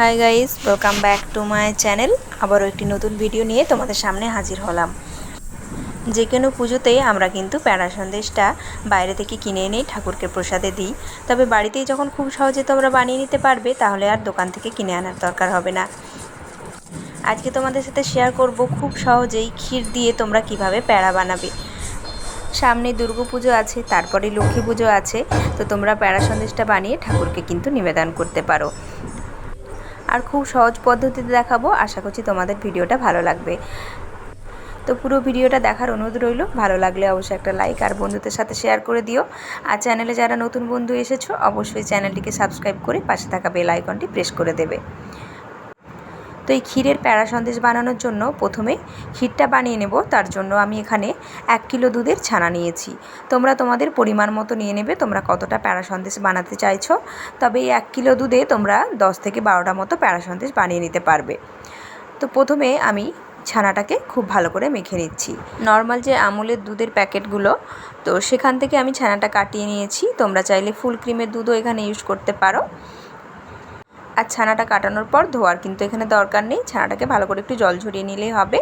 Hi guys welcome back to my channel আবারও একটি নতুন ভিডিও নিয়ে তোমাদের সামনে হাজির হলাম। যে কোনো পুজোতেই আমরা কিন্তু প্যাড়া সন্দেশটা বাইরে থেকে কিনে এনেই ঠাকুরকে প্রসাদে দিই। তবে বাড়িতেই যখন খুব সহজে তোমরা বানিয়ে নিতে পারবে, তাহলে আর দোকান থেকে কিনে আনার দরকার হবে না। আজকে তোমাদের সাথে শেয়ার করব খুব সহজেই ক্ষীর দিয়ে তোমরা কীভাবে প্যাড়া বানাবে। সামনে দুর্গা পুজো আছে, তারপরে লক্ষ্মী পুজো আছে, তো তোমরা প্যাড়া সন্দেশটা বানিয়ে ঠাকুরকে কিন্তু নিবেদন করতে পারো। আর খুব সহজ পদ্ধতিতে দেখাবো। আশা করছি তোমাদের ভিডিওটা ভালো লাগবে। তো পুরো ভিডিওটা দেখার অনুরোধ রইল। ভালো লাগলে অবশ্যই একটা লাইক আর বন্ধুদের সাথে শেয়ার করে দিও। আর চ্যানেলে যারা নতুন বন্ধু এসেছ, অবশ্যই চ্যানেলটিকে সাবস্ক্রাইব করে পাশে থাকা বেল আইকনটি প্রেস করে দেবে। তো এই ক্ষীরের প্যাড়া সন্দেশ বানানোর জন্য প্রথমে ক্ষীরটা বানিয়ে নেব। তার জন্য আমি এখানে এক কিলো দুধের ছানা নিয়েছি। তোমরা তোমাদের পরিমাণ মতো নিয়ে নেবে। তোমরা কতটা প্যাড়া সন্দেশ বানাতে চাইছো। তবে এই এক কিলো দুধে তোমরা দশ থেকে বারোটা মতো প্যাড়া সন্দেশ বানিয়ে নিতে পারবে। তো প্রথমে আমি ছানাটাকে খুব ভালো করে মেখে নিচ্ছি। নর্মাল যে আমুলের দুধের প্যাকেটগুলো, তো সেখান থেকে আমি ছানাটা কাটিয়ে নিয়েছি। তোমরা চাইলে ফুল ক্রিমের দুধও এখানে ইউজ করতে পারো। আর ছানাটা কাটানোর পর ধোয়ার, কিন্তু এখানে দরকার নেই। ছানাটাকে ভালো করে একটু জল ঝরিয়ে নিলেই হবে।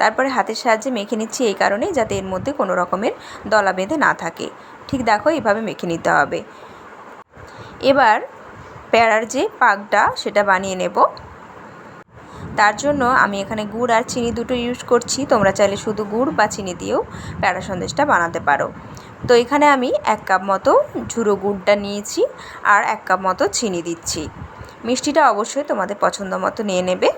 তারপরে হাতের সাহায্যে মেখে নিচ্ছি এই কারণেই যাতে এর মধ্যে কোনো রকমের দলা বেঁধে না থাকে। ঠিক দেখো, এইভাবে মেখে নিতে হবে। এবার প্যাড়ার যে পাকটা, সেটা বানিয়ে নেব। তার জন্য আমি এখানে গুড় আর চিনি দুটো ইউজ করছি। তোমরা চাইলে শুধু গুড় বা চিনি দিয়েও প্যাড়া সন্দেশটা বানাতে পারো। তো এখানে আমি এক কাপ মতো ঝুরো গুড়টা নিয়েছি আর এক কাপ মতো চিনি দিচ্ছি। মিষ্টিটা অবশ্যই তোমাদের পছন্দ মতো নিয়ে নেবে।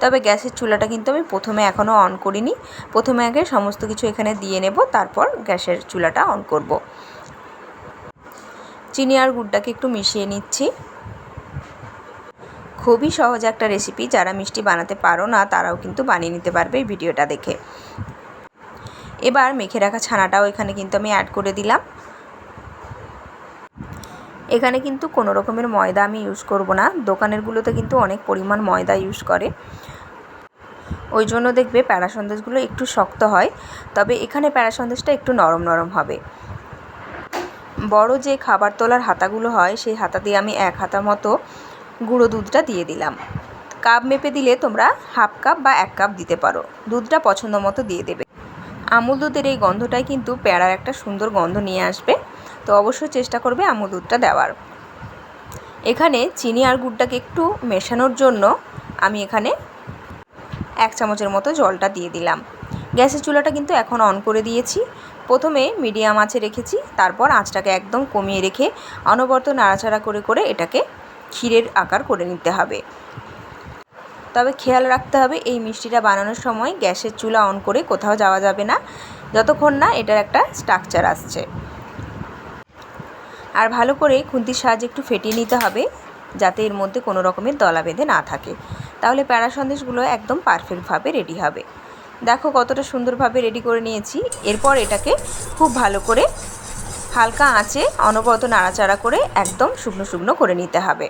তবে গ্যাসের চুলাটা কিন্তু আমি প্রথমে এখনও অন করিনি। প্রথমে আগে সমস্ত কিছু এখানে দিয়ে নেব, তারপর গ্যাসের চুলাটা অন করব। চিনি আর গুড়টাকে একটু মিশিয়ে নিচ্ছি। খুবই সহজ একটা রেসিপি, যারা মিষ্টি বানাতে পারো না, তারাও কিন্তু বানিয়ে নিতে পারবে এই ভিডিওটা দেখে। এবার মেখে রাখা ছানাটাও এখানে কিন্তু আমি অ্যাড করে দিলাম। এখানে কিন্তু কোনো রকমের ময়দা আমি ইউজ করব না। দোকানেরগুলোতে কিন্তু অনেক পরিমাণ ময়দা ইউজ করে। ওই জন্য দেখবে প্যাড়া সন্দেশগুলো একটু শক্ত হয়, তবে এখানে প্যাড়া সন্দেশটা একটু নরম নরম হবে। বড় যে খাবার তোলার হাতাগুলো হয়, সেই হাতা দিয়ে আমি এক হাতা মতো গুঁড়ো দুধটা দিয়ে দিলাম। কাপ মেপে দিলে তোমরা হাফ কাপ বা এক কাপ দিতে পারো। দুধটা পছন্দ মতো দিয়ে দেবে। আমুল দুধের এই গন্ধটাই কিন্তু প্যাড়ার একটা সুন্দর গন্ধ নিয়ে আসবে। তো অবশ্যই চেষ্টা করবে আমুল দুধটা দেওয়ার। এখানে চিনি আর গুড়টাকে একটু মেশানোর জন্য আমি এখানে এক চামচের মতো জলটা দিয়ে দিলাম। গ্যাসের চুলাটা কিন্তু এখন অন করে দিয়েছি। প্রথমে মিডিয়াম আঁচে রেখেছি, তারপর আঁচটাকে একদম কমিয়ে রেখে অনবরত নাড়াচাড়া করে করে এটাকে ক্ষীরের আকার করে নিতে হবে। তবে খেয়াল রাখতে হবে, এই মিষ্টিটা বানানোর সময় গ্যাসের চুলা অন করে কোথাও যাওয়া যাবে না। যতক্ষণ না এটার একটা স্ট্রাকচার আসছে। আর ভালো করে খুন্তির সাহায্যে একটু ফেটিয়ে নিতে হবে, যাতে এর মধ্যে কোনো রকমের দলা বেঁধে না থাকে। তাহলে প্যাড়া সন্দেশগুলো একদম পারফেক্টভাবে রেডি হবে। দেখো কতটা সুন্দরভাবে রেডি করে নিয়েছি। এরপর এটাকে খুব ভালো করে হালকা আঁচে অনবরত নাড়াচাড়া করে একদম শুকনো শুকনো করে নিতে হবে।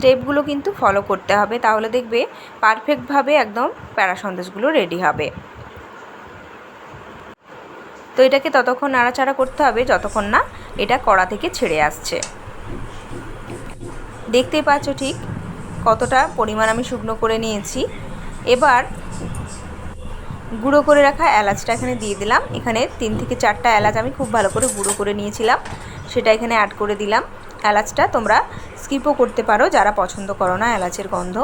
স্টেপগুলো কিন্তু ফলো করতে হবে। তাহলে দেখবে পারফেক্টভাবে একদম প্যারা সন্দেশগুলো রেডি হবে। তো এটাকে ততক্ষণ নাড়াচাড়া করতে হবে, যতক্ষণ না এটা কড়া থেকে ছেড়ে আসছে। দেখতেই পাচ্ছ ঠিক কতটা পরিমাণ আমি শুকনো করে নিয়েছি। এবার গুঁড়ো করে রাখা এলাচটা এখানে দিয়ে দিলাম। এখানে তিন থেকে চারটা এলাচ আমি খুব ভালো করে গুঁড়ো করে নিয়েছিলাম। সেটা এখানে অ্যাড করে দিলাম। এলাচটা তোমরা স্কিপও করতে পারো, যারা পছন্দ করো না এলাচের গন্ধ।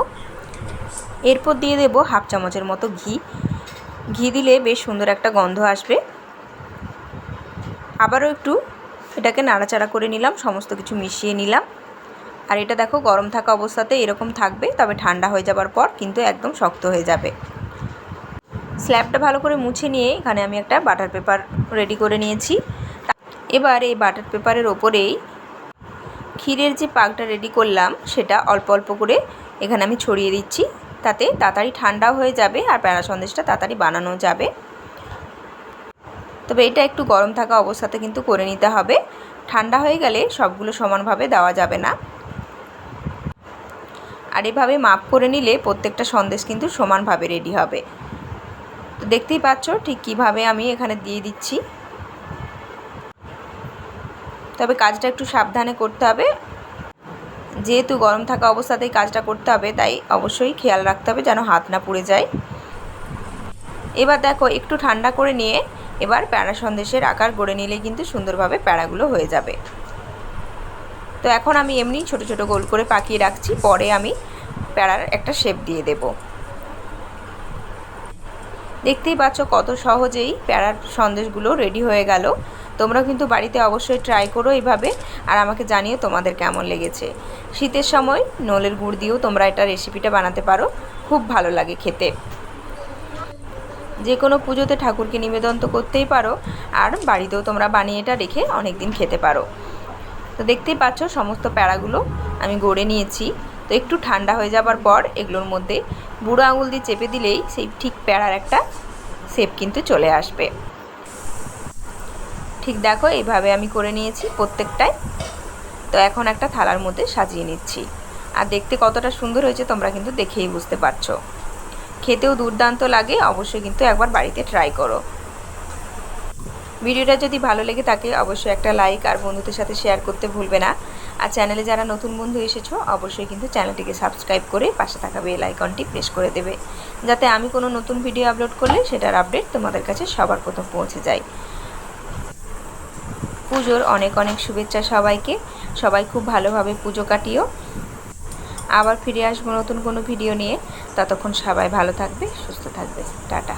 এরপর দিয়ে দেবো হাফ চামচের মতো ঘি। ঘি দিলে বেশ সুন্দর একটা গন্ধ আসবে। আবারও একটু এটাকে নাড়াচাড়া করে নিলাম, সমস্ত কিছু মিশিয়ে নিলাম। আর এটা দেখো, গরম থাকা অবস্থাতে এরকম থাকবে, তবে ঠান্ডা হয়ে যাবার পর কিন্তু একদম শক্ত হয়ে যাবে। স্ল্যাবটা ভালো করে মুছে নিয়ে এখানে আমি একটা বাটার পেপার রেডি করে নিয়েছি। এবার এই বাটার পেপারের ওপরেই ক্ষীরের যে পাকটা রেডি করলাম, সেটা অল্প অল্প করে এখানে আমি ছড়িয়ে দিচ্ছি। তাতে তাড়াতাড়ি ঠান্ডাও হয়ে যাবে আর প্যারা সন্দেশটা তাড়াতাড়ি বানানো যাবে। তবে এটা একটু গরম থাকা অবস্থাতে কিন্তু করে নিতে হবে। ঠান্ডা হয়ে গেলে সবগুলো সমানভাবে দেওয়া যাবে না। আর এভাবে মাপ করে নিলে প্রত্যেকটা সন্দেশ কিন্তু সমানভাবে রেডি হবে। তো দেখতেই পাচ্ছ ঠিক কীভাবে আমি এখানে দিয়ে দিচ্ছি। তবে কাজটা একটু সাবধানে করতে হবে। যেহেতু গরম থাকা অবস্থাতেই কাজটা করতে হবে, তাই অবশ্যই খেয়াল রাখতে হবে যেন হাত না পুড়ে যায়। এবার দেখো, একটু ঠান্ডা করে নিয়ে এবার প্যাড়া সন্দেশের আকার গড়ে নিলে কিন্তু সুন্দরভাবে প্যাড়াগুলো হয়ে যাবে। তো এখন আমি এমনি ছোট ছোট গোল করে পাকিয়ে রাখছি, পরে আমি প্যাড়ার একটা শেপ দিয়ে দেব। দেখতেই পাচ্ছ কত সহজেই প্যাড়ার সন্দেশগুলো রেডি হয়ে গেল। তোমরা কিন্তু বাড়িতে অবশ্যই ট্রাই করো এইভাবে, আর আমাকে জানিও তোমাদের কেমন লেগেছে। শীতের সময় নলের গুড় দিয়েও তোমরা এটা রেসিপিটা বানাতে পারো, খুব ভালো লাগে খেতে। যে কোনো পুজোতে ঠাকুরকে নিবেদন তো করতেই পারো, আর বাড়িতেও তোমরা বানিয়ে এটা রেখে অনেক দিন খেতে পারো। তো দেখতেই পাচ্ছ সমস্ত প্যাড়াগুলো আমি গড়ে নিয়েছি। তো একটু ঠান্ডা হয়ে যাবার পর এগুলোর মধ্যে বুড়ো আঙুল দিয়ে চেপে দিলেই সেই ঠিক প্যাড়ার একটা শেপ কিন্তু চলে আসবে। ঠিক দেখো এইভাবে আমি করে নিয়েছি প্রত্যেকটাই। তো এখন একটা থালার মধ্যে সাজিয়ে নিচ্ছি। আর দেখতে কতটা সুন্দর হয়েছে, তোমরা কিন্তু দেখেই বুঝতে পারছ। খেতেও দুর্দান্ত লাগে, অবশ্যই কিন্তু একবার বাড়িতে ট্রাই করো। ভিডিওটা যদি ভালো লেগে থাকে, অবশ্যই একটা লাইক আর বন্ধুদের সাথে শেয়ার করতে ভুলবে না। আর চ্যানেলে যারা নতুন বন্ধু এসেছ, অবশ্যই কিন্তু চ্যানেলটিকে সাবস্ক্রাইব করে পাশে থাকা বেল আইকনটি প্রেস করে দেবে। যাতে আমি কোনো নতুন ভিডিও আপলোড করলে, সেটার আপডেট তোমাদের কাছে সবার প্রথম পৌঁছে যায়। পুজোর অনেক অনেক শুভেচ্ছা সবাইকে। সবাই খুব ভালোভাবে পুজো কাটিও। আবার ফিরে আসব নতুন কোনো ভিডিও নিয়ে। ততক্ষণ সবাই ভালো থাকবে, সুস্থ থাকবে। টাটা।